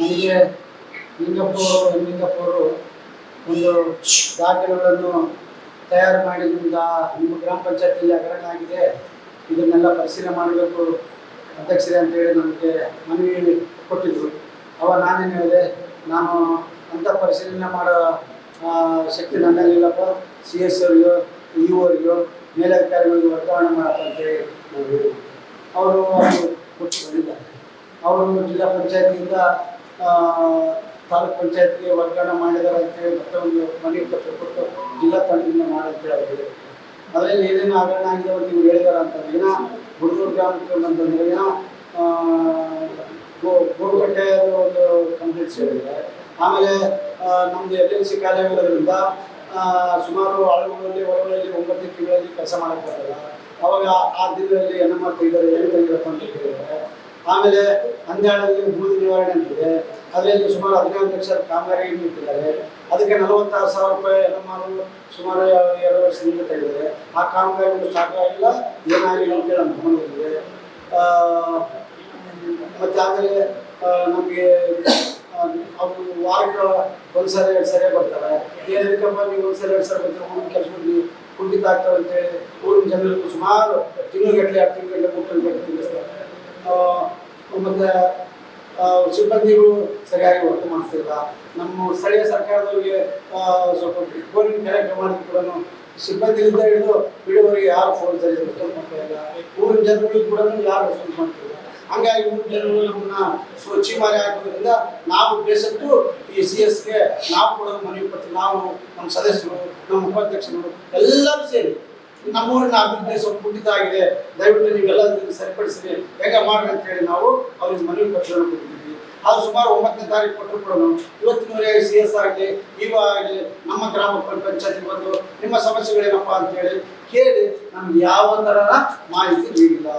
ನನಗೆ ಲಿಂಗಪ್ಪ ಅವರು ಅವರು ಒಂದು ದಾಖಲೆಗಳನ್ನು ತಯಾರು ಮಾಡಿ ನಿಮ್ದು ನಿಮ್ಮ ಗ್ರಾಮ ಪಂಚಾಯತಿಯಲ್ಲಿ ಹಗರಣ ಆಗಿದೆ ಇದನ್ನೆಲ್ಲ ಪರಿಶೀಲನೆ ಮಾಡಬೇಕು ಅಧ್ಯಕ್ಷರೇ ಅಂತೇಳಿ ನನಗೆ ಮನವಿ ಕೊಟ್ಟಿದ್ರು. ಅವ ನಾನೇನು ಹೇಳಿದೆ, ನಾನು ಅಂಥ ಪರಿಶೀಲನೆ ಮಾಡೋ ಶಕ್ತಿ ನನ್ನಲ್ಲಿಲ್ಲಪ್ಪ ಸಿ ಎಸ್ ಅವರಿಗೋ ಇ ಅವರಿಗೋ, ಮೇಲಧಿಕಾರಿಗಳಿಗೆ ವರ್ಗಾವಣೆ ಮಾಡಪ್ಪ ಅವರು ಕೊಟ್ಟು ಬಂದಿದ್ದಾರೆ ಅವರು ಜಿಲ್ಲಾ ಪಂಚಾಯತಿಯಿಂದ ತಾಲೂಕ್ ಪಂಚಾಯತ್ಗೆ ವರ್ಗಾವಣೆ ಮಾಡಿದ್ದಾರೆ ಅಂತೇಳಿ ಮತ್ತೆ ಒಂದು ಮನೆ ಪತ್ರ ಕೊಟ್ಟು ಜಿಲ್ಲಾ ತಂಡದಿಂದ ಮಾಡಂತೇಳಿ ಅವ್ರು ಹೇಳಿದ್ರು. ಅದರಲ್ಲಿ ಏನೇನು ಹಗರಣ ಆಗಿದೆ ಅಂತ ನೀವು ಹೇಳಿದಾರ ಅಂತಂದ್ರೆ ದಿನ ಹುಡುಗರು ಗ್ರಾಮಕ್ಕೆ ಬಂತಂದ್ರೆ ಏನೋ ಗೋಡುಗಟ್ಟೆ ಒಂದು ಕಂಪ್ಲೀಟ್ಸ್ ಹೇಳಿದೆ ಆಮೇಲೆ ನಮ್ಮದು ಎಲ್ ಎಲ್ ಸಿ ಕಾಲೇಜ್ ಇರೋದ್ರಿಂದ ಸುಮಾರು ಆಳುಗಳಲ್ಲಿ ಹೊರಗಳಲ್ಲಿ ಒಂಬತ್ತು ತಿಂಗಳಲ್ಲಿ ಕೆಲಸ ಮಾಡಕ್ಕೆ ಬರಲ್ಲ ಅವಾಗ ಆ ದಿನದಲ್ಲಿ ಎನ್ ಮಾಡ್ತಾ ಏನು ತೆಗಿರಪ್ಪ ಅಂತ ಕೇಳಿದ್ದಾರೆ ಆಮೇಲೆ ಹನ್ನೆರಡರಲ್ಲಿ ಬೂದಿ ನಿವಾರಣೆ ಅಂತಿದೆ. ಅದರಲ್ಲಿ ಸುಮಾರು ಹದಿನೈದು ಲಕ್ಷ ಕಾಮಗಾರಿ ಇಟ್ಟಿದ್ದಾರೆ. ಅದಕ್ಕೆ ನಲವತ್ತಾರು ಸಾವಿರ ರೂಪಾಯಿ ಎಂ ಸುಮಾರು ಎರಡು ವರ್ಷದಿಂದ ತೆಗೆದಿದೆ. ಆ ಕಾಮಗಾರಿಗಳು ಸ್ಟಾರ್ಟ್ ಆಗಿಲ್ಲ. ಏನಾಗಿಲ್ಲ ನಮ್ಮ ಆ, ಮತ್ತೆ ಆಮೇಲೆ ನಮಗೆ ಅವರು ವಾರಕ್ಕೆ ಒಂದ್ಸರಿ ಎರಡು ಸರಿ ಬರ್ತಾರೆ. ಏನಕ್ಕಪ್ಪ ನೀವು ಒಂದ್ಸರಿ ಎರಡು ಸರಿ ಬರ್ತಾರೆ. ಊರಿನ ಕೆಲಸ ಕುಂಠಿತ ಆಗ್ತವೆ ಅಂತೇಳಿ ಊರಿನ ಜನರಿಗೂ ಸುಮಾರು ಎರಡು ಗಟ್ಟಲೆ ಮೂರು ಗಟ್ಟಲೆ ತಿಳಿಸ್ತಾರೆ ಆ, ಮತ್ತೆ ಸಿಬ್ಬಂದಿಗಳು ಸರಿಯಾಗಿ ವರ್ಕ್ ಮಾಡಿಸ್ತಿಲ್ಲ. ನಮ್ಮ ಸ್ಥಳೀಯ ಸರ್ಕಾರದವರಿಗೆ ಸ್ವಲ್ಪ ಫೋನಿನ ಕಾರ್ಯಕ್ರಮ ಮಾಡಿದ್ರು ಕೂಡ ಸಿಬ್ಬಂದಿಯಿಂದ ಹಿಡಿದು ಬಿಡುವರಿಗೆ ಯಾರು ಫೋನ್ ಸರಿ ರೆಸ್ಪಾನ್ಸ್ ಮಾಡ್ತಾ ಇಲ್ಲ. ಊರಿನ ಜನಗಳಿಗೆ ಕೂಡ ಯಾರು ರೆಸ್ಪಾನ್ಸ್ ಮಾಡ್ತಿಲ್ಲ. ಹಂಗಾಗಿ ಊರಿನ ಜನರು ನಮ್ಮನ್ನ ಸ್ವಚ್ಛ ಮಾರಿ ಹಾಕೋದ್ರಿಂದ ನಾವು ಬೇಸತ್ತು ಈ ಸಿ ಎಸ್ಗೆ ನಾವು ಕೂಡ ಮನವಿ ಪಡ್ತೀವಿ ನಾವು ನಮ್ಮ ಸದಸ್ಯರು, ನಮ್ಮ ಉಪಾಧ್ಯಕ್ಷರು ಎಲ್ಲರೂ ಸೇರಿ ನಮ್ಮೂರಿನ ಅಭಿವೃದ್ಧಿ ಸ್ವಲ್ಪ ಕುಂಠಿತ ಆಗಿದೆ ದಯವಿಟ್ಟು ನೀವೆಲ್ಲ ಸರಿಪಡಿಸಿ ಬೇಗ ಮಾಡಿ ಅಂತ ಹೇಳಿ ನಾವು ಅವ್ರಿಗೆ ಮನವಿ ಪತ್ರವನ್ನು ಕೊಟ್ಟಿದ್ದೀವಿ. ಅದು ಸುಮಾರು ಒಂಬತ್ತನೇ ತಾರೀಕು ಕೊಟ್ಟರು ಕೂಡ ಇವತ್ತಿನವರೆಗೆ ಸಿ ಎಸ್ ಆಗಲಿ ಇವ ಆಗಲಿ ನಮ್ಮ ಗ್ರಾಮ ಪಂಚಾಯತಿ ಬಂದು ನಿಮ್ಮ ಸಮಸ್ಯೆಗಳೇನಪ್ಪ ಅಂತೇಳಿ ಕೇಳಿ ನಮ್ಗೆ ಯಾವ ಥರದ ಮಾಹಿತಿ ನೀಡಿಲ್ಲ.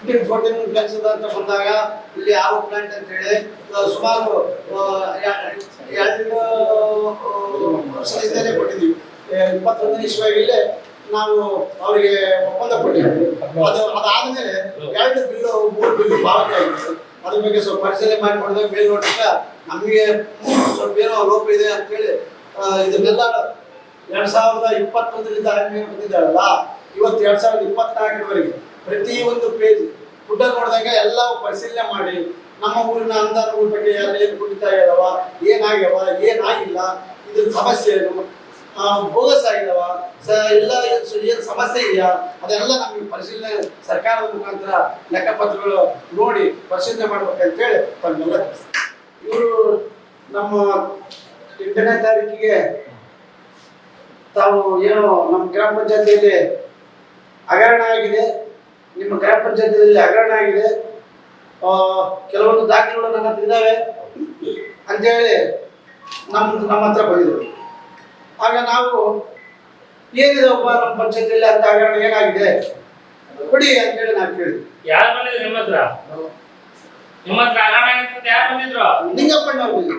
ಫಿಫ್ಟೀನ್ ಫೋರ್ಟೀನ್ ಕೆಲಸದ ಅಂತ ಬಂದಾಗ ಇಲ್ಲಿ ಯಾವ ಪ್ಲಾಂಟ್ ಅಂತ ಹೇಳಿ ಸುಮಾರು ಎರಡು ಕೊಟ್ಟಿದ್ದೀವಿ. ಇಪ್ಪತ್ತೊಂದನೇ ಇಸ್ವಿಯಾಗಿಲ್ಲೇ ನಾವು ಅವರಿಗೆ ಒಪ್ಪಂದ ಕೊಟ್ಟಿದ್ವಿ. ಅದು ಅದಾದ್ಮೇಲೆ ಎರಡು ಬಿಲ್ಲು, ಮೂರು ಬಿಲ್ಲು ಪಾವತಿ ಆಗಿತ್ತು ಅದ್ರ ಬಗ್ಗೆ ಸ್ವಲ್ಪ ಪರಿಶೀಲನೆ ಮಾಡಿ ನೋಡಿದಾಗ ಮೇಲ್ನೋಟಕ್ಕ ನಮಗೆ ಸ್ವಲ್ಪ ಏನೋ ಲೋಪ ಇದೆ ಅಂತೇಳಿ ಇದನ್ನೆಲ್ಲ ಎರಡ್ ಸಾವಿರದ ಇಪ್ಪತ್ತೊಂದರಿಂದ ಆದ್ಮೇಲೆ ಬಂದಿದ್ದಾರಲ್ಲ, ಇವತ್ತು ಎರಡ್ ಸಾವಿರದ ಇಪ್ಪತ್ನಾಲ್ಕರವರೆಗೆ ಪ್ರತಿ ಒಂದು ಪೇಜ್ ಗುಡ್ಡ ನೋಡಿದಾಗ ಎಲ್ಲ ಪರಿಶೀಲನೆ ಮಾಡಿ, ನಮ್ಮ ಊರಿನ ಅನುದಾನಗಳ ಬಗ್ಗೆ ಎಲ್ಲ ಏನು ಕುಡಿತಾ ಇದಾವ ಏನಾಗ್ಯಾವ ಏನಾಗಿಲ್ಲ ಇದ್ರ ಸಮಸ್ಯೆ ಏನು ಬೋಗಸ್ ಆಗಿದಾವ. ಸ, ಎಲ್ಲ ಏನು ಸಮಸ್ಯೆ ಇದೆಯಾ? ಅದೆಲ್ಲ ನಮಗೆ ಪರಿಶೀಲನೆ ಸರ್ಕಾರದ ಮುಖಾಂತರ ಲೆಕ್ಕಪತ್ರಗಳು ನೋಡಿ ಪರಿಶೀಲನೆ ಮಾಡ್ಬೇಕಂತೇಳಿ ತಮ್ಮೆಲ್ಲ ಇವರು ನಮ್ಮ ಎಂಟನೇ ತಾರೀಕಿಗೆ ತಾವು ಏನೋ ನಮ್ಮ ಗ್ರಾಮ ಪಂಚಾಯತಿಯಲ್ಲಿ ಹಗರಣ ಆಗಿದೆ. ನಿಮ್ಮ ಗ್ರಾಮ ಪಂಚಾಯತಿಯಲ್ಲಿ ಹಗರಣ ಆಗಿದೆ. ಕೆಲವೊಂದು ದಾಖಲೆಗಳು ನನ್ನ ಹತ್ರ ಇದ್ದಾವೆ. ಅಂತೇಳಿ ನಮ್ಮ ನಮ್ಮ ಹತ್ರ ಬಂದಿದ್ರು. ಆಗ ನಾವು ಏನಿದೆ ಒಬ್ಬ ನಮ್ಮ ಪಂಚಾಯತಿಯಲ್ಲಿ ಅಂತ ಆಗೋಣ ಏನಾಗಿದೆ? ಕೊಡಿ ಅಂತೇಳಿ ನಾವು ಕೇಳಿದ್ವಿ. ಯಾರು ಬಂದಿದ್ರು ನಿಮ್ಮ ಹತ್ರ? ನಿಮ್ಮ ಹತ್ರ ಆಗಿತ್ತು ಅಂತ ಯಾರು ಬಂದಿದ್ರು? ನಿಂಗಪ್ಪಣ್ಣವ್ರು ಬಂದಿದ್ರು.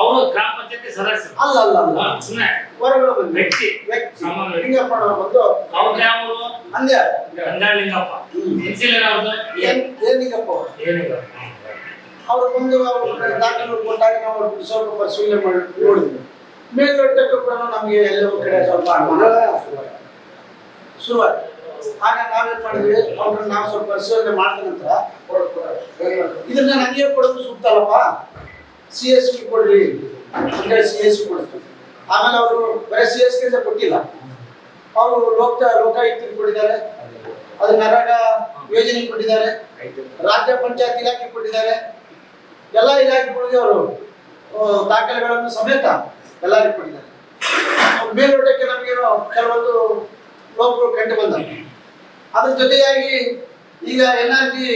ಅವರು ಗ್ರಾಮ ಪಂಚಾಯತಿ ಸದಸ್ಯರು. ಅಲ್ಲ ಅಲ್ಲ ಅಲ್ಲ. ಸುಮ್ಮನೆ ಹೊರಗಡೆ ಬಂದ್ವಿ ವ್ಯಕ್ತಿ. ವ್ಯಕ್ತಿ. ನಿಂಗಪ್ಪಣ್ಣ ಬಂದು ಅವ್ರ ಯಾವರು? ಅಂದ್ಯ. ಗಂಗಾಳಿಂಗಪ್ಪ ಎನ್ಸಿಲ್ ಏನಾದ್ರು ಏನ್ ಏನ್ ನಿಂಗಪ್ಪ ಏನಿಲ್ಲ. ಅವ್ರು ಮುಂದೆ ದಾಖಲು ಕೊಟ್ಟಾಗ ನಾವು ಸ್ವಲ್ಪ ಪರಿಶೀಲನೆ ಮಾಡಿ, ನೋಡಿದ್ವಿ. ಮೇಲ್ಗಟ್ಟಕ್ಕೆ ಕೂಡ ನಮಗೆ ಎಲ್ಲವೂ ಕಡೆ ಸ್ವಲ್ಪ ಶುರುವಾಯ್ತು. ಆಗ ನಾವೇನ್ ಮಾಡಿದ್ವಿ, ಅವ್ರನ್ನ ನಾವು ಸ್ವಲ್ಪ ಪರಿಶೀಲನೆ ಮಾಡಿದ ನಂತರ ಇದನ್ನ ನನಗೆ ಕೊಡೋದು ಸೂಕ್ತ ಅಲ್ಲವಾ ಸಿ ಎಸ್ ಪಿ ಕೊಡ್ರಿ. ಅಂದ್ರೆ ಸಿ ಎಸ್ ಪಿ ಕೊಡ್ತೀವಿ ಆಮೇಲೆ ಅವರು ಬರೀ ಸಿ ಎಸ್ಗೆ ಕೊಟ್ಟಿಲ್ಲ. ಅವರು ಲೋಕ ಲೋಕಾಯುಕ್ತರಿಗೆ ಕೊಟ್ಟಿದ್ದಾರೆ. ಅದು ನರೇಗಾ ಯೋಜನೆ ಕೊಟ್ಟಿದ್ದಾರೆ. ರಾಜ್ಯ ಪಂಚಾಯತ್ ಇಲಾಖೆ ಕೊಟ್ಟಿದ್ದಾರೆ. ಎಲ್ಲ ಇಲಾಖೆಗಳಿಗೆ ಅವರು ದಾಖಲೆಗಳನ್ನು ಸಮೇತ ಎಲ್ಲರಿಗೂ ಕೊಟ್ಟಿದ್ದಾರೆ. ಅವ್ರ ಮೇಲ್ನೋಟಕ್ಕೆ ನಮಗೆ ಕೆಲವೊಂದು ಲೋಪಗಳು ಕಂಡು ಬಂದಾರೆ ಅದ್ರ ಜೊತೆಯಾಗಿ ಈಗ N R G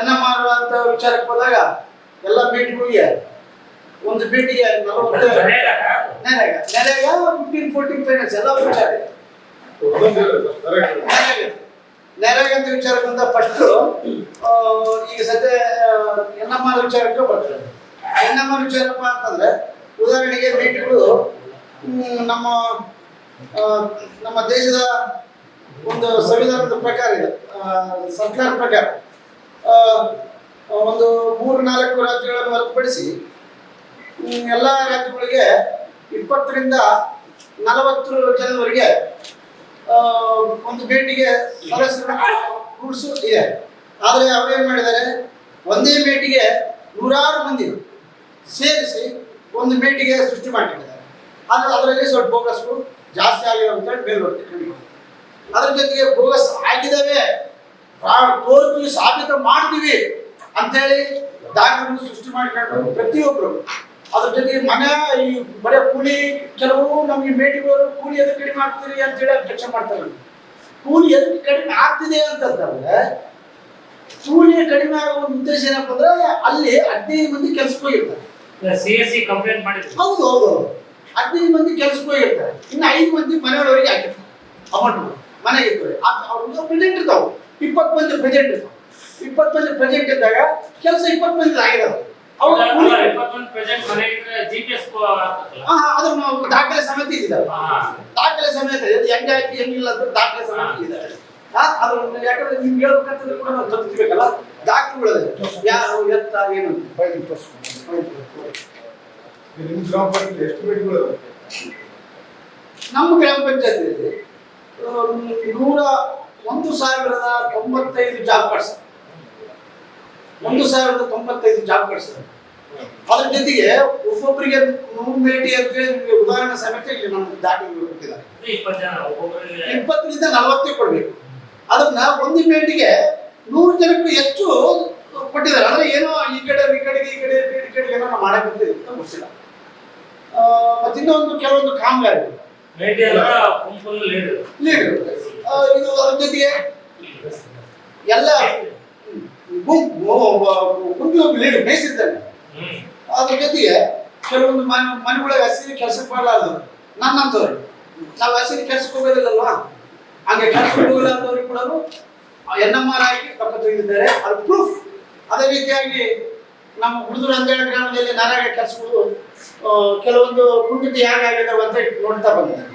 N M R ಅಂತ ವಿಚಾರಕ್ಕೆ ಹೋದಾಗ ಎಲ್ಲ ಬೀಟ್ಗಳಿಗೆ ಒಂದು ಬೀಟಿಗೆ ನಲವತ್ತು NREGA NREGA fifteen fourteen finance ಎಲ್ಲ ವಿಚಾರ ಇದೆ ವಿಚಾರಕ್ಕಿಂತ ಫಸ್ಟ್ ಈಗ ಸದ್ಯ ಎನ್ ಎಂ ಆರ್ ವಿಚಾರಕ್ಕೆ ಬರ್ತಾರೆ. ಆರ್ ವಿಚಾರಪ್ಪ ಅಂತಂದ್ರೆ, ಉದಾಹರಣೆಗೆ ಮೀಟ್ಗಳು ನಮ್ಮ ನಮ್ಮ ದೇಶದ ಒಂದು ಸಂವಿಧಾನದ ಪ್ರಕಾರ ಇದೆ. ಸರ್ಕಾರ ಪ್ರಕಾರ. ಒಂದು ಮೂರು ನಾಲ್ಕು ರಾಜ್ಯಗಳನ್ನು ಹೊರತುಪಡಿಸಿ ಎಲ್ಲ ರಾಜ್ಯಗಳಿಗೆ ಇಪ್ಪತ್ತರಿಂದ ನಲವತ್ತು ಜನವರೆಗೆ ಒಂದು ಭೇಟಿಗೆ ಸದಸ್ಯರ ಇದೆ. ಆದರೆ ಏನು ಮಾಡಿದ್ದಾರೆ? ಒಂದೇ ಭೇಟಿಗೆ ನೂರಾರು ಮಂದಿ ಸೇರಿಸಿ ಒಂದು ಭೇಟಿಗೆ ಸೃಷ್ಟಿ ಮಾಡಿಕೊಂಡಿದ್ದಾರೆ. ಆದರೆ ಅದರಲ್ಲಿ ಸ್ವಲ್ಪ ಬೋಗಸ್ಗಳು ಜಾಸ್ತಿ ಆಗಿದೆ ಅಂತೇಳಿ ಮೇಲ್ವರ್ತಿ ಕಂಡು ಅದ್ರ ಜೊತೆಗೆ ಬೋಗಸ್ ಆಗಿದ್ದಾವೆ ತೋರಿಸ್ತೀವಿ ಸಾಬೀತು ಮಾಡ್ತೀವಿ ಅಂತೇಳಿ ದಾಖಲೆ ಸೃಷ್ಟಿ ಮಾಡಿಕೊಂಡು ಪ್ರತಿಯೊಬ್ಬರು ಅದ್ರ ಜೊತೆ ಮನೆ ಈ ಬರೀ ಕೂಲಿ ಕೆಲವು ನಮಗೆ ಮೇಟಿಗಳು ಕೂಲಿ ಎದಕ್ಕೆ ಕಡಿಮೆ ಆಗ್ತೀರಿ ಅಂತೇಳಿ ಅಧ್ಯಕ್ಷ ಮಾಡ್ತಾರೆ. ಕೂಲಿ ಎದಕ್ಕೆ ಕಡಿಮೆ ಆಗ್ತಿದೆ ಅಂತಂದ್ರೆ ಕೂಲಿ ಕಡಿಮೆ ಆಗೋ ಒಂದು ಉದ್ದೇಶ ಏನಪ್ಪ ಅಂದ್ರೆ ಅಲ್ಲಿ ಹದಿನೈದು ಮಂದಿ ಕೆಲ್ಸಕ್ಕೆ ಹೋಗಿರ್ತಾರೆ. ಸಿ ಎಸ್ ಸಿ ಕಂಪ್ಲೇಂಟ್ ಮಾಡಿದ್ರು. ಹೌದು ಹೌದು. ಹದಿನೈದು ಮಂದಿ ಕೆಲ್ಸಕ್ಕೆ ಹೋಗಿರ್ತಾರೆ. ಇನ್ನು ಐದು ಮಂದಿ ಮನೆಯವರವರಿಗೆ ಹಾಕಿರ್ತಾರೆ ಅಮೌಂಟ್ ಮನೆಗೆ ಇರ್ತಾರೆ ಅವ್ರಿಗೆ ಪ್ರೆಸೆಂಟ್ ಇರ್ತಾವೆ. ಇಪ್ಪತ್ತು ಮಂದಿ ಪ್ರೆಸೆಂಟ್ ಇರ್ತಾವೆ. ಇಪ್ಪತ್ತು ಮಂದಿ ಪ್ರೆಸೆಂಟ್ ಇದ್ದಾಗ ಕೆಲಸ ಇಪ್ಪತ್ತು ಮಂದಿ ಆಗಿರೋದು. ನಾವು ದಾಖಲೆ ಸಮೇತ ಇದ್ದಾರೆ ದಾಖಲೆ ಸಮೇತ ಹೆಂಗೆ ಆಯ್ತು ಹೆಂಗಿಲ್ಲ ಅಂತ ದಾಖಲೆ ಸಮೇತ ಇದ್ದಾರೆ. ಹಾ ಅದು ಯಾಕಂದ್ರೆ ನಿಮ್ಗೆ ಹೇಳ್ಬೇಕಂತಂದ್ರೆ ಕೂಡ ನಾವು ಯಾರು ಎತ್ತ ಏನು? ಅಂತ. ನಿಮ್ಮ ಗ್ರಾಮ ಪಂಚಾಯತ್ ಎಷ್ಟು ಭೇಟಿಗಳು ನಮ್ಮ ಗ್ರಾಮ ಪಂಚಾಯತಿಯಲ್ಲಿ ನೂರ ಒಂದು ಸಾವಿರದ ತೊಂಬತ್ತೈದು ಜಾಬ್ ಕಾರ್ಡ್ಸ್ ಒಂದು ಸಾವಿರದ ತೊಂಬತ್ತೈದು ಜಾಬ್ ಕಳಿಸ್ತಾರೆ ಅದ್ರ ಜೊತೆಗೆ ಒಬ್ಬೊಬ್ಬರಿಗೆ ನೂರು ಭೇಟಿ ಅಂದ್ರೆ ನಿಮಗೆ ಉದಾಹರಣೆ ಸಮೇತ ಇಲ್ಲಿ ನಮ್ಗೆ ದಾಟಿ ಕೊಟ್ಟಿದ್ದಾರೆ ಇಪ್ಪತ್ತು ಜನ ಒಬ್ಬೊಬ್ಬರಿಗೆ ಇಪ್ಪತ್ತರಿಂದ ನಲವತ್ತೇ ಕೊಡ್ಬೇಕು. ಅದನ್ನ ಒಂದು ಭೇಟಿಗೆ ನೂರು ಜನಕ್ಕೂ ಹೆಚ್ಚು ಕೊಟ್ಟಿದ್ದಾರೆ. ಅಂದ್ರೆ ಏನೋ ಈ ಕಡೆ ಈ ಕಡೆಗೆ ಈ ಕಡೆ ಈ ಕಡೆಗೆ ಏನೋ ನಾವು ಮಾಡಕ್ ಅಂತ ಗೊತ್ತಿಲ್ಲ ಮತ್ತಿನ್ನೊಂದು ಮತ್ತೆ ಇನ್ನೊಂದು ಕೆಲವೊಂದು ಕಾಮಗಾರಿ. ಲೀಡರ್ ಇದು ಅದ್ರ ಜೊತೆಗೆ ಎಲ್ಲ ಗುಂಪು ಲೀಡ್ ಹ್ಮ್. ಅದ್ರ ಜೊತೆಗೆ ಕೆಲವೊಂದು ಮನೆ ಮನೆಗಳಿಗೆ ಹಸಿರು ಕೆಲಸಕ್ಕೆ ಬರಲಾರ್ದವ್ರು. ನನ್ನಂತವ್ರು ನಾವು ಹಸಿರು ಕೆಲಸಕ್ಕೆ ಹೋಗೋದಿಲ್ಲಲ್ವಾ? ಹಂಗೆ ಕೆಲಸಕ್ಕೆ ಹೋಗಲಾರ್ದವ್ರಿಗೆ ಕೂಡ ಎನ್ ಎಂ ಆರ್ ಆಗಿ ಕಪ್ಪ ತೆಗೆದಿದ್ದಾರೆ. ಅದು ಪ್ರೂಫ್ ಅದೇ ರೀತಿಯಾಗಿ ನಮ್ಮ ಹುಡುಗರು ಅಂತೇಳಿ ಗ್ರಾಮದಲ್ಲಿ ನಾರಾಯಣ ಕೆಲಸಗಳು ಕೆಲವೊಂದು ಕುಂಠಿತ ಹೇಗಾಗಿದ್ದಾವೆ ಅಂತ ನೋಡ್ತಾ ಬಂದಿದ್ದಾರೆ.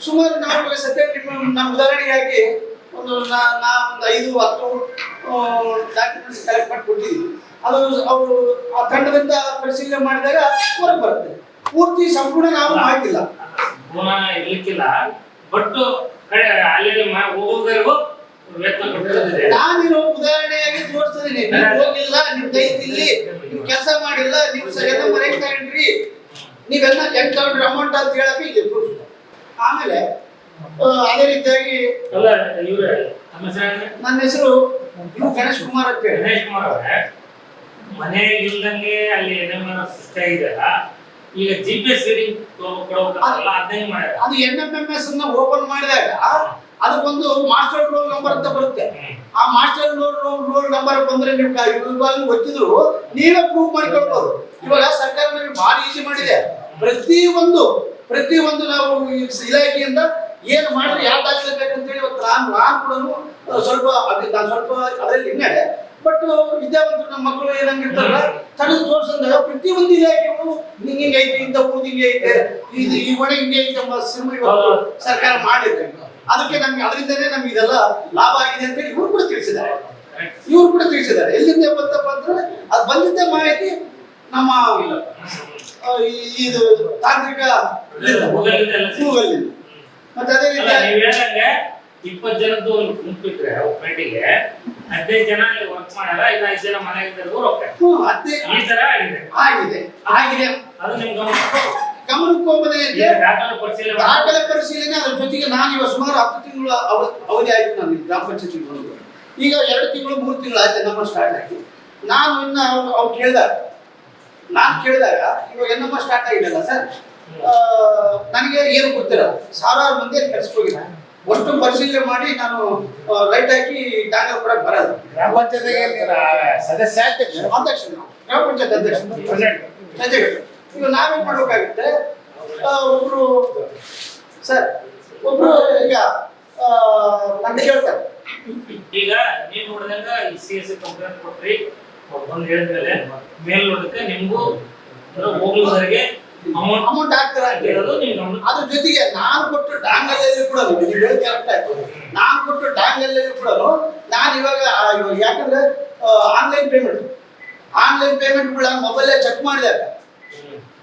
ಸುಮಾರು ನಾವು ಸದ್ಯ ನಿಮ್ಮ ನಮ್ಮ ಉದಾಹರಣೆಗಾಗಿ ಒಂದು ನಾ ಒಂದು ಐದು ಹತ್ತು ಡಾಕ್ಯುಮೆಂಟ್ಸ್ ಕಲೆಕ್ಟ್ ಮಾಡಿ ಕೊಟ್ಟಿದ್ದೀವಿ ಅದು ಅವರು ಆ ತಂಡದಿಂದ ಪರಿಶೀಲನೆ ಮಾಡಿದಾಗ ಹೊರಗೆ ಬರುತ್ತೆ. ಪೂರ್ತಿ ಸಂಪೂರ್ಣ ನಾವು ಹಾಕಿಲ್ಲ ಗುಣ ಇರ್ಲಿಕ್ಕಿಲ್ಲ. ಬಟ್ ಕಡೆ ಅಲ್ಲಿ ಹೋಗೋವರೆಗೂ ನಾನಿರೋ ಉದಾಹರಣೆಯಾಗಿ ತೋರಿಸ್ತಿದ್ದೀನಿ. ನೀವು ಹೋಗಿಲ್ಲ ನೀವು ದೈತಿಲ್ಲಿ ನೀವು ಕೆಲಸ ಮಾಡಿಲ್ಲ ನೀವು ಸರಿಯಾದ ಮನೆ ತಗೊಂಡ್ರಿ. ನೀವೆಲ್ಲ ಎಂಟ್ ಅಮೌಂಟ್ ಅಂತ ಹೇಳಕ್ಕೆ ಇಲ್ಲಿ ಆಮೇಲೆ ಅದೇ ರೀತಿಯಾಗಿ ಅಲ್ಲ ಇವ್ರೆ ನಮ್ಮ ಹೆಸರು ನನ್ನ ಹೆಸರು ಗಣೇಶ್ ಕುಮಾರ್ ಅಂತ ಗಣೇಶ್ ಕುಮಾರ್ ಅವರೇ. ಮನೆ ಇಲ್ದಂಗೆ ಅಲ್ಲಿ ಏನೇನೋ ಸೃಷ್ಟಿ ಆಗಿದೆಯಲ್ಲ ಈಗ ಜಿ ಪಿ ಎಸ್ ರೀಡಿಂಗ್ ಕೊಡಬೇಕಲ್ಲ ಅದನ್ನ ಮಾಡ್ಯಾರ ಅದು ಎನ್ ಎಂ ಎಂ ಎಸ್ ಅನ್ನ ಓಪನ್ ಮಾಡಿದಾಗ ಅದಕ್ಕೊಂದು ಮಾಸ್ಟರ್ ರೋಲ್ ನಂಬರ್ ಅಂತ ಬರುತ್ತೆ. ಆ ಮಾಸ್ಟರ್ ರೋಲ್ ರೋಲ್ ನಂಬರ್ ಬಂದ್ರೆ ನೀವು ಇವಾಗ ಗೊತ್ತಿದ್ರು ನೀವೇ ಪ್ರೂವ್ ಮಾಡ್ಕೊಳ್ಬೋದು. ಇವಾಗ ಸರ್ಕಾರ ನಮಗೆ ಭಾರಿ ಈಸಿ ಮಾಡಿದೆ. ಪ್ರತಿ ಒಂದು ಪ್ರತಿ ಒಂದು ನಾವು ಇಲಾಖೆಯಿಂದ ಏನು ಮಾಡಿದ್ರೆ ಯಾವ ದಾಖಲೆ ಬೇಕಂತೇಳಿ ಇವತ್ತು ರಾಮ್ ರಾಮ್ ಕೂಡ ಸ್ವಲ್ಪ ನಾನು ಸ್ವಲ್ಪ ಅದರಲ್ಲಿ ಹಿನ್ನಡೆ ಬಟ್ ವಿದ್ಯಾವಂತರು ನಮ್ಮ ಮಕ್ಕಳು ಏನಂಗಿರ್ತಾರಲ್ಲ ತಡೆದು ತೋರ್ಸಂದಾಗ ಪ್ರತಿ ಒಂದು ಇಲಾಖೆಗಳು ಹಿಂಗೆ ಹಿಂಗೆ ಐತೆ ಇಂಥ ಊರು ಹಿಂಗೆ ಐತೆ ಇದು ಈ ಒಣ ಹಿಂಗೆ ಐತೆ ಎಂಬ ಸಿನಿಮಾ ಇವತ್ತು ಸರ್ಕಾರ ಮಾಡಿದೆ. ಅದಕ್ಕೆ ನಮ್ಗೆ ಅದರಿಂದನೇ ನಮ್ಗೆ ಇದೆಲ್ಲ ಲಾಭ ಆಗಿದೆ ಅಂತ ಇವರು ಕೂಡ ತಿಳಿಸಿದ್ದಾರೆ. ಇವರು ಕೂಡ ತಿಳಿಸಿದ್ದಾರೆ. ಎಲ್ಲಿಂದ ಬಂತಪ್ಪ ಅಂದ್ರೆ ಅದು ಬಂದಿದ್ದ ಮಾಹಿತಿ ನಮ್ಮ ಇದು ತಾಂತ್ರಿಕ ಮತ್ತೆ ಅದೇ ರೀತಿ ನೀವ್ ಹೇಳ್ದಂಗೆ ಇಪ್ಪತ್ತು ಜನದ್ದು ಒಂದು ಗುಂಪು ಇದ್ರೆ ಮೀಟಿಗೆ ಹದಿನೈದು ಜನ ವರ್ಕ್ ಮಾಡಲ್ಲ ಇನ್ನ ಐದು ಜನ ರೊಕ್ಕ ಹ್ಮ್, ಅದೇ ಈ ತರ ಆಗಿದೆ. ಆಗಿದೆ ಆಗಿದೆ. ಅದು ನಿಮ್ ಗಮನ ಗಮನಕ್ಕೆ ಹೋಗೋದೇ ಈಗ ದಾಖಲೆ ಪರಿಶೀಲನೆ ದಾಖಲೆ ಪರಿಶೀಲನೆ ಅದ್ರ ಜೊತೆಗೆ ನಾನು ಇವಾಗ ಸುಮಾರು ಹತ್ತು ತಿಂಗಳು ಅವ- ಅವಧಿ ಆಯ್ತು ನಾನು ಗ್ರಾಮ ಪಂಚಾಯತ್ ಬಂದು ಈಗ ಎರಡು ತಿಂಗಳು ಮೂರು ತಿಂಗಳು ಆಯ್ತು ನಮ್ಮ ಸ್ಟಾರ್ಟ್ ಆಗಿ ನಾನು ಇನ್ನ ಅವ್ರು ಅವ್ರು ಕೇಳಿದಾಗ ನಾನು ಕೇಳಿದಾಗ ಇವಾಗ ನಮ್ಮ ಸ್ಟಾರ್ಟ್ ಆಗಿದೆಯಲ್ಲ ಸರ್? ನನಗೆ ಏನು ಗೊತ್ತಿಲ್ಲ. ಸಾವಿರಾರು ಮಂದಿ ಅಲ್ಲಿ ಹೋಗಿಲ್ಲ ಒಟ್ಟು ಪರಿಶೀಲನೆ ಮಾಡಿ ನಾನು ರೈಟ್ ಹಾಕಿ ಟ್ಯಾಂಕರ್ ಕೂಡ ಬರೋದು. ಗ್ರಾಮ ಪಂಚಾಯತ್ ಸದಸ್ಯ ಅಧ್ಯಕ್ಷ. ಗ್ರಾಮ ಪಂಚಾಯತ್ ಅಧ್ಯಕ್ಷ. ಈಗ ನಾವೇನ್ ಮಾಡ್ಬೇಕಾಗುತ್ತೆ? ಒಬ್ರು ಸರ್ ಒಬ್ರು ಈಗ ನನ್ನ ಹೇಳ್ತಾರೆ. ಈಗ ನೀವು ನೋಡಿದಾಗ ಈ ಸಿ ಎಸ್ ಕಂಪ್ಲೇಂಟ್ ಕೊಟ್ರಿ. ಬಂದು ಹೇಳಿದ್ಮೇಲೆ ಮೇಲ್ ನೋಡಕ್ಕೆ ನಿಮ್ಗೂ ಹೋಗ್ಲಿವರೆಗೆ Amount- ಅಮೌಂಟ್ ಹಾಕ್ತಾರೆ ಅಂತ ಹೇಳೋದು ನೀವು ಅದ್ರ ಜೊತೆಗೆ ನಾನು ಕೊಟ್ಟು ಡಾಂಗಲ್ಲಲ್ಲಿ ಕೂಡ ಕರೆಕ್ಟ್ ಆಯ್ತು. ನಾನು ಕೊಟ್ಟು ಡಾಂಗಲ್ಲಲ್ಲಿ ಕೂಡ ನಾನು ಇವಾಗ ಇವಾಗ ಯಾಕಂದ್ರೆ ಆನ್ಲೈನ್ ಪೇಮೆಂಟ್ ಆನ್ಲೈನ್ ಪೇಮೆಂಟ್ಗಳ ಮೊಬೈಲೇ ಚೆಕ್ ಮಾಡಿದೆ.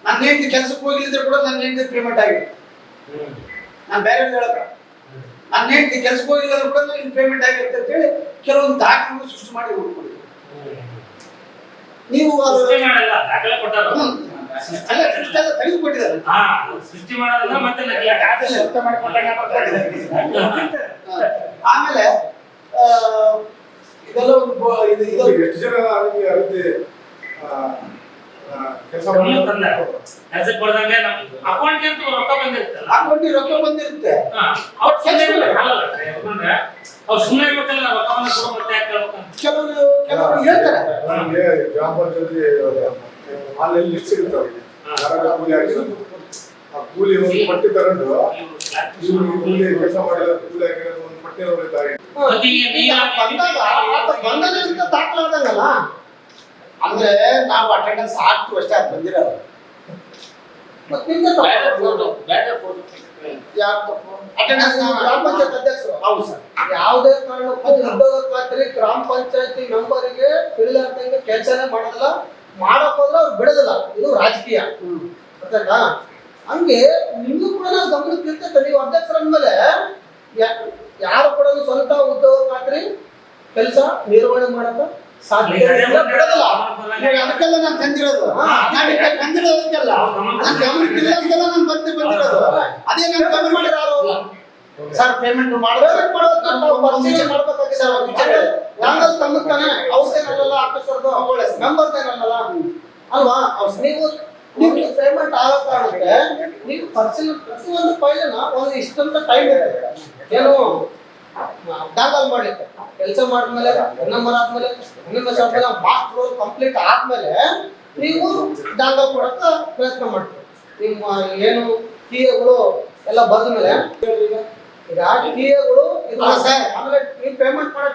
ನನ್ನ ಹೆಂಡತಿ ಕೆಲಸಕ್ಕೆ ಹೋಗಿಲ್ಲದ್ರೆ ಕೂಡ ನನ್ನ ಹೆಂಡತಿ ಪೇಮೆಂಟ್ ಆಗಿದೆ. ನಾನು ಬೇರೆ ಹೇಳಕ ನನ್ನ ಹೆಂಡತಿ ಕೆಲಸಕ್ಕೆ ಹೋಗಿಲ್ಲದ್ರೆ ಕೂಡ ನಿನ್ ಪೇಮೆಂಟ್ ಆಗಿರುತ್ತೆ ಅಂತ ಹೇಳಿ ಕೆಲವೊಂದು ದಾಖಲೆಗಳು ಸೃಷ್ಟಿ ಮಾಡಿ ಹುಡ್ಕೊಡಿ ನೀವು ಅದು ಅಲ್ಲ ಸೃಷ್ಟಿ ಎಲ್ಲ ತೆಗೆದುಕೊಟ್ಟಿದ್ದಾರೆ. ಹಾ ಸೃಷ್ಟಿ ಮಾಡೋದಲ್ಲ ಮತ್ತೆ ನಕಲಿ ಸ್ವಚ್ಛ ಮಾಡಿಕೊಟ್ಟಾಗ ಆಮೇಲೆ ಆ, ಇದೆಲ್ಲ ಒಂದು ಇದು ಇದು ಎಷ್ಟು ಜನ ಕೆಲಸ ತಂದ. ಕೆಲ್ಸಕ್ಕೆ ಬರ್ದಂಗೆ ನಮ್ ಅಕೌಂಟ್ಗೆ ಅಂತ ರೊಕ್ಕ ಬಂದಿರ್ತಲ್ಲ ಅಕೌಂಟಿಗೆ ರೊಕ್ಕ ಬಂದಿರುತ್ತೆ. ಹಾ, ಅವ್ರ್ ಸುಮ್ನೆ ಅಲ್ಲಲ್ಲ, ಅವ್ರ್ ಇರ್ಬೇಕಲ್ಲ ರೊಕ್ಕ ಬಂದ ಕೆಲವರು ಕೆಲವರು ಹೇಳ್ತಾರೆ. ಜಾಬ್ ಆನ್ಲೈನ್ ಲಿಸ್ಟ್ ಸಿಗುತ್ತವೆ ಕೂಲಿ ಹಾಕಿರೋದು ಆ ಕೂಲಿ ಒಂದು ಪಟ್ಟಿ ತಗೊಂಡು ಇವ್ರು ಕೂಲಿ ಕೆಲಸ ಮಾಡಿದ ಕೂಲಿ ಹಾಕಿರೋದು ಒಂದು ಪಟ್ಟಿ ನೀವು ಬಂದಾಗ ದಾಖಲಾದಂಗಲ್ಲ? ಅಂದ್ರೆ ನಾವು ಅಟೆಂಡೆನ್ಸ್ ಹಾಕ್ತೀವಿ ಅಷ್ಟೇ ಅದು ಬಂದಿರೋದು ಮತ್ತೆ ನಿಮ್ಗೆ ತಪ್ಪು. ಅಟೆಂಡೆನ್ಸ್ ಗ್ರಾಮ ಪಂಚಾಯತ್ ಅಧ್ಯಕ್ಷರು. ಹೌದು ಸರ್. ಯಾವುದೇ ಕಾರಣಕ್ಕೂ ಉದ್ಯೋಗ ಖಾತ್ರಿ ಗ್ರಾಮ ಪಂಚಾಯತಿ ಮೆಂಬರಿಗೆ ಕೆಲಸನೇ ಮಾಡೋದಿಲ್ಲ. ಮಾಡಕ್ ಹೋದ್ರೆ ಅವ್ರು ಬಿಡೋದಿಲ್ಲ. ಇದು ರಾಜಕೀಯ. ಗೊತ್ತಾಯ್ತಾ? ಹಂಗೆ ನಿಮ್ಗೂ ಕೂಡ ನಾವು ಗಮನಕ್ಕೆ ಇರ್ತೈತೆ. ನೀವು ಅಧ್ಯಕ್ಷರ ಮೇಲೆ ಯಾರು ಕೂಡ ಸ್ವಂತ ಉದ್ಯೋಗ ಖಾತ್ರಿ ಕೆಲಸ ನಿರ್ವಹಣೆ ಮಾಡಕ ಸಾಧ್ಯ ಇಲ್ಲ, ಬಿಡೋದಿಲ್ಲ. ಇವಾಗ ಅದಕ್ಕೆಲ್ಲ ನಾನು ತಂದಿರೋದು. ನಾನು ಈಗ ತಂದಿರೋದಕ್ಕೆಲ್ಲ ನನ್ನ ಗಮನಕ್ಕಿಲ್ಲ ಅಂತೆಲ್ಲ ನಾನು ಬಂದು ಬಂದಿರೋದು. ಅದೇ ನಾನು ಗಮನ ಮಾಡಿರೋ ಸರ್ ಪೇಮೆಂಟ್ ಮಾಡಬೇಕು. ಪರಿಶೀಲನೆ ಸರ್ ಮಾಡ್ಬೇಕಾಗಿದೆ. ತಮ್ಮ ತಾನೆ ಅವ್ರದ್ದೇನಲ್ಲ ಆಫೀಸರ್ದು ಮೆಂಬರ್ ಏನಲ್ಲ ಅಲ್ವಾ? ನೀವು ನಿಮ್ಗೆ ಪೇಮೆಂಟ್ ಆಗೋ ಕಾರಣಕ್ಕೆ ನೀವು ಪರ್ಸನ್ ಪ್ರತಿ ಒಂದು ಫೈಲನ್ನ ಒಂದು ಇಷ್ಟಂತ ಟೈಮ್ ಇದೆ ಏನು ದಾಖಲ್ ಮಾಡ್ಲಿಕ್ಕೆ ಕೆಲಸ ಮಾಡಿದ್ಮೇಲೆ ನಂಬರ್ ಆದ್ಮೇಲೆ ಎಸ್ ಆದ್ಮೇಲೆ ಮಾಸ್ಟರ್ ರೋಲ್ ಕಂಪ್ಲೀಟ್ ಆದ್ಮೇಲೆ ನೀವು ದಾಖಲ್ ಕೊಡಕ್ಕ ಪ್ರಯತ್ನ ಮಾಡ್ತೀವಿ ನಿಮ್ಮ ಏನು ಟಿಎಗಳು ಎಲ್ಲ ಬಂದ್ಮೇಲೆ ಈಗ ಸರ್. ಆಮೇಲೆ ಪೇಮೆಂಟ್ ಮಾಡೋ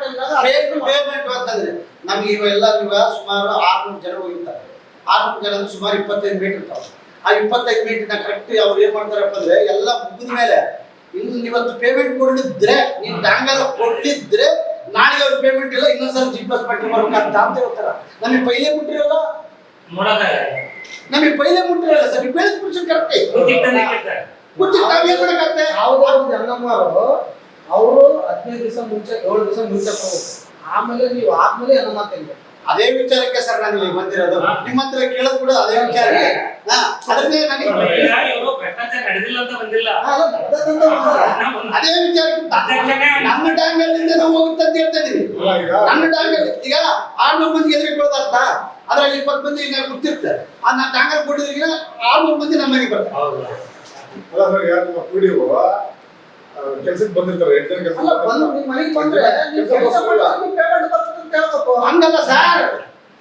ಪೇಮೆಂಟ್ ಅಂತಂದ್ರೆ ನಮ್ಗೆ ಇವೆಲ್ಲ ಇವಾಗ ಸುಮಾರು ಆರ್ನೂರು ಜನ ಹೋಗಿರ್ತಾರೆ. ಆರ್ನೂರು ಜನ ಸುಮಾರು ಇಪ್ಪತ್ತೈದು ಮೀಟರ್ ಇರ್ತಾವೆ. ಆ ಇಪ್ಪತ್ತೈದು ಮೀಟರ್ನ ಕರೆಕ್ಟ್ ಅವ್ರು ಏನ್ ಮಾಡ್ತಾರಪ್ಪ ಅಂದ್ರೆ ಎಲ್ಲ ಮುಗಿದ ಮೇಲೆ ಇನ್ನು ಇವತ್ತು ಪೇಮೆಂಟ್ ಕೊಡ್ಲಿದ್ರೆ ನೀವು ಡಾಂಗಲ್ ಕೊಟ್ಟಿದ್ರೆ ನಾಳೆ ಅವ್ರ ಪೇಮೆಂಟ್ ಇಲ್ಲ ಇನ್ನೊಂದ್ಸಲ ಜಿ ಪಿ ಎಸ್ ಪಟ್ಟಿ ಬರ್ಬೇಕಂತ ಅಂತ ಹೇಳ್ತಾರ. ನಮಗೆ ಪೈಲೆ ಮುಟ್ಟಿರಲ್ಲ? ನಮಗೆ ಪೈಲೆ ಮುಟ್ಟಿರಲ್ಲ ಸರ್ ನೀವು ಪೇಮೆಂಟ್ ಪುರುಷನ್ ಕರೆಕ್ಟ್ ಗೊತ್ತಿತ್ತಂದ್ರೆ ಕೇಳ್ತಾರೆ ಅವರು ನಾವೇನ್ ಅವರು ಹದಿನೈದು ದಿವಸ ಮುಂಚೆ ಏಳು ದಿವಸ ಮುಂಚೆ ಆಮೇಲೆ ನೀವು ಆದ್ಮೇಲೆ ಏನೋ ಮಾತಿಲ್ಲ ಅದೇ ವಿಚಾರಕ್ಕೆ ಸರ್ ನಾನು ಇಲ್ಲಿ ಬಂದಿರೋದು ನಿಮ್ಮ ಹತ್ರ ಕೇಳೋದು ಕೂಡ ಅದೇ ವಿಚಾರಕ್ಕೆ ಅದನ್ನೇ ನನಗೆ ಈಗ ಇವರು? ಭ್ರಷ್ಟಾಚಾರ ನಡೆದಿಲ್ಲ ಅಂತ ಬಂದಿಲ್ಲ. ಅದೇ ವಿಚಾರಕ್ಕೆ ನನ್ನ ನಮ್ಮ ಡಾಂಗಲ್ಲಿಂದ ನಾವು ಹೋಗುತ್ತೆ ಅಂತ ಹೇಳ್ತಾ ಈಗ? ನನ್ನ ಡಾಂಗಲ್ ಈಗ ಆರ್ನೂರು ಮಂದಿ ಎದುರಿಗೆ ಕೊಡೋದರ್ಥ ಅದ್ರಲ್ಲಿ ಇಪ್ಪತ್ತು ಮಂದಿ ಈಗ ಗೊತ್ತಿರ್ತಾರೆ ಆ ನಾನು ಡಾಂಗಲ್ ಕೊಟ್ಟಿದ್ರೆ ಆರ್ನೂರು ಮಂದಿ ನಮ್ಮ ಮನೆಗೆ ಬರ್ತಾರೆ. ಹೌದು? ಅಲ್ಲ ಸರ್ ಯಾರು ಕೆಲ್ಸಕ್ಕೆ ಬಂದಿರ್ತಾರೆ ಎಂಟು ಜನ ಕೆಲಸ ಹಂಗಲ್ಲ ಸರ್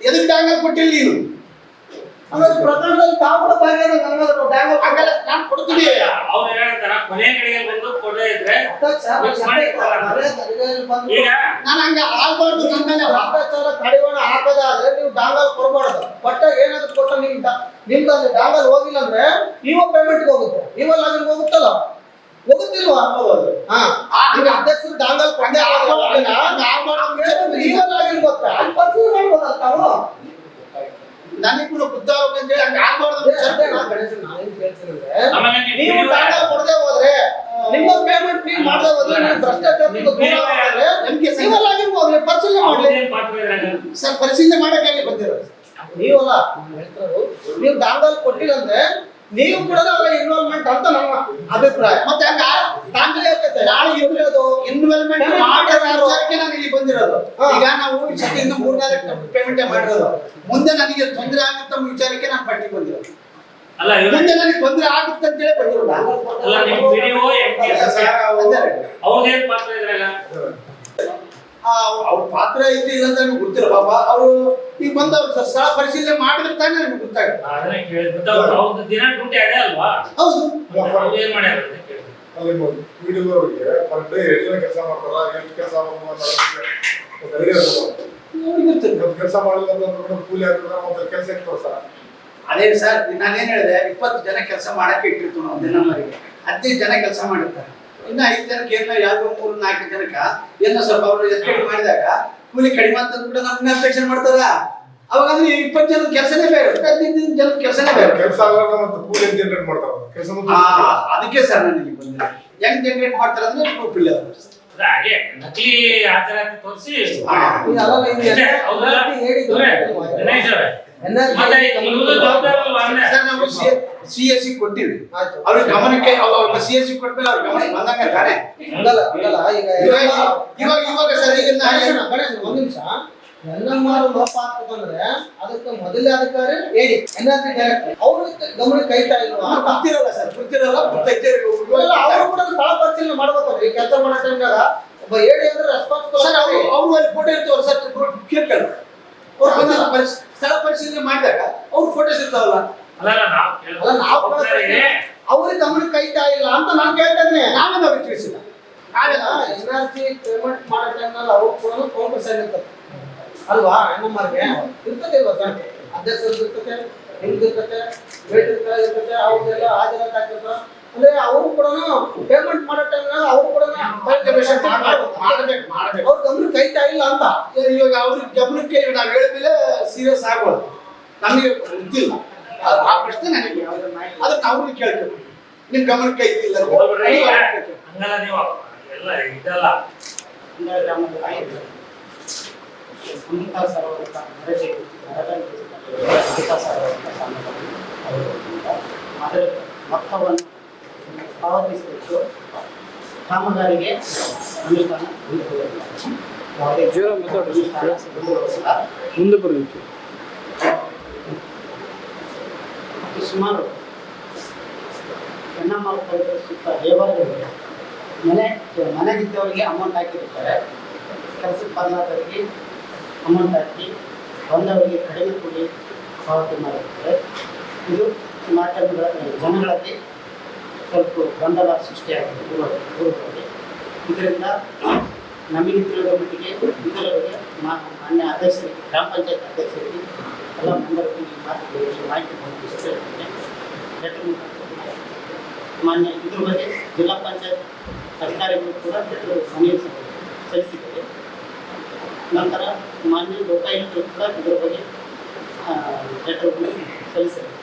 ಎದಕ್ಕೆ ಡಾಂಗಲ್ ಕೊಟ್ಟಿಲ್ಲ ನೀನು? ಆಮೇಲೆ ಪ್ರಕರಣದಲ್ಲಿ ತಾವು ಕೂಡ ಭಾಗಿಯಾದಂಗೆ ಹಂಗಾದ್ರೆ ಹಂಗಲ್ಲ ನಾನು ಕೊಡ್ತೀನಿ. ಅವ್ರು ಹೇಳ್ತಾರ ಕೊನೆ ಕಡೆಗೆ ಬಂದು ಕೊಡದೇ ಇದ್ರೆ ನಾನು ಹಂಗ ಆಗ್ಬಾರ್ದು ನನ್ನ ಮೇಲೆ. ಭ್ರಷ್ಟಾಚಾರ ಕಡಿವಾಣ ಹಾಕೋದಾದ್ರೆ ನೀವು ಡಾಂಗಲ್ ಕೊಡಬಾರ್ದು. ಬಟ್ ಏನಾದ್ರು ಕೊಟ್ಟ ನಿಮ್ ಡಾ- ನಿಮ್ದು ಅಲ್ಲಿ ಡಾಂಗಲ್ ಹೋಗಿಲ್ಲ ಅಂದ್ರೆ ನೀವು ಪೇಮೆಂಟ್ ಹೋಗುತ್ತೆ. ನೀವಲ್ಲ ಅದ್ರಿಗೆ ಹೋಗುತ್ತಲ್ಲ? ಹೋಗುತ್ತಿಲ್ವಾ ಅಧ್ಯಕ್ಷರು ಡಾಂಗಲ್ ಕೊಂಡೆ ನನಗೆ ಕೂಡ ಅಂದ್ರೆ ನೀವು ಡಾಂಗಲ್ ಕೊಡದೆ ಹೋದ್ರೆ ನಿಮ್ಮ ಪೇಮೆಂಟ್ ನೀವು ಮಾಡದೆ ಹೋದ್ರೆ ನೀವು ಹೋದ್ರೆ ನಿಮ್ಗೆ ಲಾಗಿನ್ ಹೋಗ್ಲಿ ಪರಿಶೀಲನೆ ಮಾಡ್ಲಿ ಸರ್ ಪರಿಶೀಲನೆ ಮಾಡಕ್ಕಾಗಿ ಬಂದಿರೋದು. ನೀವಲ್ಲ ನೀವು ನೀವು ದಾಂಗಲ್ ಕೊಟ್ಟಿರಂದ್ರೆ ನೀವು ಕೂಡ ಅವರ ಇನ್ವಾಲ್ವ್ಮೆಂಟ್ ಅಂತ ನಮ್ಮ ಅಭಿಪ್ರಾಯ. ಮತ್ತೆ ಹಂಗ ದಾಂಗಲಿ ಆಗ್ತೈತೆ ಯಾರು ಇರೋದು? ಇನ್ವಾಲ್ವ್ಮೆಂಟ್ Payment ಮಾಡಿರೋ ಮಾಡಿರೋ ನಾನು ಇಲ್ಲಿ ಬಂದಿರೋದು. ಈಗ ನಾವು ಸತಿಯಿಂದ ಮೂರ್ನಾಲ್ಕು ಪೇಮೆಂಟ್ ಮಾಡಿರೋದು. ಮುಂದೆ ನನಗೆ ತೊಂದರೆ ಆಗುತ್ತೆ ಅನ್ನೋ ವಿಚಾರಕ್ಕೆ ನಾನು ಪಟ್ಟಿ ಬಂದಿರೋದು. ಅಲ್ಲ ಮುಂದೆ ನನಗೆ ತೊಂದರೆ ಆಗುತ್ತೆ ಅಂತ ಹೇಳಿ ಬಂದಿರೋದು? ಅಲ್ಲ ನಿಮ್ ವಿಡಿಯೋ ಅವ್ರದ್ದೇನ್ ಪಾತ್ರ ಇದ್ರಾಗ ಆ, ಅವ್ರ ಪಾತ್ರ ಐತಿ ಇಲ್ಲ ಅಂತ ನಿಮ್ಗೆ ಗೊತ್ತಿಲ್ಲ ಪಾಪ. ಅವರು ಈಗ ಬಂದು ಅವ್ರು ಸ್ಥಳ ಪರಿಶೀಲನೆ ಮಾಡಿದ್ರೆ ತಾನೇ ನಮ್ಗೆ ಗೊತ್ತಾಗುತ್ತೆ ದಿನ ಹೌದು. ಅಲ್ಲಿ ಪರ್ ಡೇ ಎಷ್ಟು ಜನ ಕೆಲಸ ಮಾಡ್ತಾರ ಎಷ್ಟು ಕೆಲಸ ಮಾಡ್ತಾರೆ. ಕೆಲಸ ಮಾಡಿಲ್ಲ ಅಂತಂದ್ರೆ ಕೂಲಿ ಹಾಕಿದ್ರೆ ಮತ್ತೆ ಕೆಲಸ ಅದೇ ಸರ್ ನಾನೇನ್ ಹೇಳಿದೆ ಇಪ್ಪತ್ತು ಜನ ಕೆಲಸ ಮಾಡಕ್ಕೆ ಇಟ್ಟಿರ್ತೀವಿ ನಾವು ದಿನಮರಿಗೆ ಹದಿನೈದು ಜನ ಕೆಲಸ ಮಾಡಿರ್ತಾರೆ. ಇನ್ನ ಐದು ಜನಕ್ಕೆ ಏನೋ ಯಾವ್ದೋ ಮೂರು ನಾಲ್ಕು ಜನಕ್ಕ? ಎಲ್ಲ ಸ್ವಲ್ಪ ಅವರು ಎಸ್ಪೆಕ್ಟ್ ಮಾಡಿದಾಗ ಕೂಲಿ ಕಡಿಮೆ ಅಂತ ಕೂಡ ನಮ್ಮನ್ನ ಅಪೇಕ್ಷೆ ಮಾಡ್ತಾರ? ಅವಾಗ ಅಂದ್ರೆ ಇಪ್ಪತ್ತು ಜನ ಕೆಲಸನೇ ಬೇರೆ ಹದಿನೈದು ಜನ ಕೆಲಸನೇ ಬೇರೆ. ಕೆಲಸ ಆಗಲ್ಲ ಮತ್ತೆ ಕೂಲಿ ಜನರೇಟ್ ಮಾಡ್ತಾರೆ ಕೆಲಸ ಅದಕ್ಕೆ ಸರ್ ನನಗೆ ಬಂದಿದೆ ಹೆಂಗ್ ಜನರೇಟ್ ಮಾಡ್ತಾರ ಅಂದ್ರೆ ಪ್ರೂಫ್ ಇಲ್ಲ ಹಾಗೆ ನಕಲಿ ಆತರ ತೋರಿಸಿ. ಹಾ. ಈಗ ಅಲ್ಲಲ್ಲ ಇದು ಇಷ್ಟೇ, ಹೌದಲ್ಲ? ಹೇಳಿದ್ದು ಇವ್ರೇ, ಗಣೇಶ್ ಅವ್ರೆ, NRG ಮತ್ತೆ ಇವ್ರದ್ದು ಜವಾಬ್ದಾರಿ ಅಲ್ವಾ ಅಂದ್ರೆ? ಸರ್ ನಾವು ಸಿ ಎಸ್ ಸಿ ಕೊಟ್ಟಿವಿ ಆಯ್ತು. ಅವ್ರಿಗೆ ಗಮನಕ್ಕೆ ಅವ್ರ ಸಿ ಎಸ್ ಸಿ ಕೊಟ್ಮೇಲೆ ಅವ್ರ ಗಮನಕ್ಕೆ ಬಂದಂಗ ತಾನೆ ಹಂಗಲ್ಲ ಹಂಗಲ್ಲ ಈಗ ಇವಾಗ ಇವಾಗ ಇವಾಗ ಸರ್ ಈಗ ನಾ ಗಣೇಶನ, ಗಣೇಶನ, ಒಂದ್ ನಿಮಿಷ ಎನ್ಎಂಆರ್ ಲೋಪ ಆಗ್ತದಂದ್ರೆ ಅದಕ್ಕೆ ಮೊದಲೇ ಅಧಿಕಾರಿ ಹೇಳಿ ಎನ್ಆರ್ಜಿ ಡೈರೆಕ್ಟರ್ ಅವ್ರ ಗಮನ ಕೈತಾ ಇಲ್ವಾ ಅಂತ ಗೊತ್ತಿರಲ್ಲ ಸರ್ ಗೊತ್ತಿರಲ್ಲ ಗೊತ್ತೈತೆ ಅಲ್ಲ, ಅವ್ರು ಕೂಡ ಸ್ಥಳ ಪರಿಶೀಲನೆ ಮಾಡ್ಬೇಕಲ್ರಿ ಕೆಲಸ ಮಾಡೋ ಟೈಮ್ನಾಗ ಒಬ್ಬ ಹೇಳಿ ಅಂದ್ರೆ ರೆಸ್ಪಾನ್ಸಿಬಲ್ ಸರ್ ಅವ್ರು ಅವ್ರು ಅಲ್ಲಿ ಫೋಟೋ ಇರ್ತಾವಲ್ಲ ಸರ್ ಕೇಳ್ಕೊಂಡು ಅವ್ರು ಬಂದಾಗ ಪರಿಸ್- ಸ್ಥಳ ಪರಿಶೀಲನೆ ಮಾಡಿದಾಗ ಅವ್ರ ಫೋಟೋಸ್ ಇರ್ತಾವಲ್ಲ ಅವ್ರಿಗೆ ಗಮನ ಕೈತಾ ಇಲ್ಲ ಅಂತ ನಾನು ಕೇಳ್ತಾ ಇದ್ದೀನಿ. ನಾವೇನು ತಿಳಿಸಿಲ್ಲ. ಎನ್ಆರ್ಜಿ ಪೇಮೆಂಟ್ ಮಾಡೋ ಟೈಮ್ನಲ್ಲಿ ಅವ್ರು ಕೂಡ ಕೌಂಟರ್ ಸೈನ್ ಇರ್ತದೆ ಅಲ್ವಾ ಹೆಣ್ಣಮ್ಮಾರ್ಗೆ ಇರ್ತದೆ ಇಲ್ವಾ ಸರ್? ಅಧ್ಯಕ್ಷರು ಇರ್ತದೆ ಇರ್ತದೆ ವೇಟ್ ಇರ್ತದೆ ಅವ್ರದ್ದೆಲ್ಲ ಹಾಜರಾತಿ ಹಾಕಿರ್ತಾರೆ ಅಂದ್ರೆ ಅವರು ಕೂಡ ಪೇಮೆಂಟ್ ಮಾಡೋ ಟೈಮ್ನಾಗ ಅವರು ಕೂಡ Observation ಮಾಡ್ಬೇಕು, ಮಾಡ್ಬೇಕು, ಮಾಡ್ಬೇಕು. ಅವ್ರ ಗಮನ ಕೈತಾ ಇಲ್ಲ ಅಂತ. ಇವಾಗ ಅವ್ರ ಗಮನಕ್ಕೆ ನಾವು ಹೇಳಿದ್ಮೇಲೆ ಸೀರಿಯಸ್ ಆಗ್ಬೋದು. ನಮಗೆ ಗೊತ್ತಿಲ್ಲ. ಅದು ಆ ಪ್ರಶ್ನೆ ನನಗೆ ಅದಕ್ಕೆ ಅವ್ರಿಗೆ ಕೇಳ್ಬೇಕು ನಿಮ್ ಗಮನಕ್ಕೆ ಐತಿಲ್ಲ ಹಂಗಲ್ಲ ನೀವು. ಎಲ್ಲ ಇದಲ್ಲ. ಮರಳಿ ಮೊತ್ತವನ್ನು ಪಾವತಿಸಬೇಕು ಕಾಮಗಾರಿಗೆ ಅನುಷ್ಠಾನ. ಯಾವುದೇ. ಮುಂದೆ ಮತ್ತು ಸುಮಾರು ಹೆಣ್ಣಮ್ಮ ಸುತ್ತ ದೇವಾಲಯಗಳು ಮನೆ ಮನೆಗಿದ್ದವರಿಗೆ ಅಮೌಂಟ್ ಹಾಕಿರ್ತಾರೆ ಕೆಲಸಕ್ಕೆ ಬರಲಾದವರಿಗೆ ಅಮೌಂಟ್ ಹಾಕಿ ಬಂದವರಿಗೆ ಕಡಿಮೆ ಕೊಡಿ ಪಾವತಿ ಮಾಡಿರ್ತಾರೆ ಇದು ಮಾಧ್ಯಮಗಳ ಜನಗಳಲ್ಲಿ ಸ್ವಲ್ಪ ಗೊಂದಲ ಸೃಷ್ಟಿಯಾಗಿದೆ ಇದರಿಂದ ನಮಗೆ ತಿಳಿದ ಮಟ್ಟಿಗೆ ಇದರ ಬಗ್ಗೆ ಮಾ- ಮಾನ್ಯ ಅಧ್ಯಕ್ಷರಿಗೆ, ಗ್ರಾಮ ಪಂಚಾಯತ್ ಅಧ್ಯಕ್ಷರಿಗೆ, ಎಲ್ಲ ಮೆಂಬರ್ಗಳಿಗೆ ಈ ಮಾಹಿತಿ ಮಾಹಿತಿ ಮಾನ್ಯ ಇದ್ರ ಬಗ್ಗೆ ಜಿಲ್ಲಾ ಪಂಚಾಯತ್ ಅಧಿಕಾರಿಗಳು ಕೂಡ ಮನವಿ ಸಲ್ಲಿಸಿದ್ದಾರೆ. ನಂತರ ಮಾನ್ಯ ಲೋಕಾಯುಕ್ತರು ಕೂಡ ಇದರ ಬಗ್ಗೆ ಲೆಟರ್ಗಳು ಸಲ್ಲಿಸಿದ್ದಾರೆ.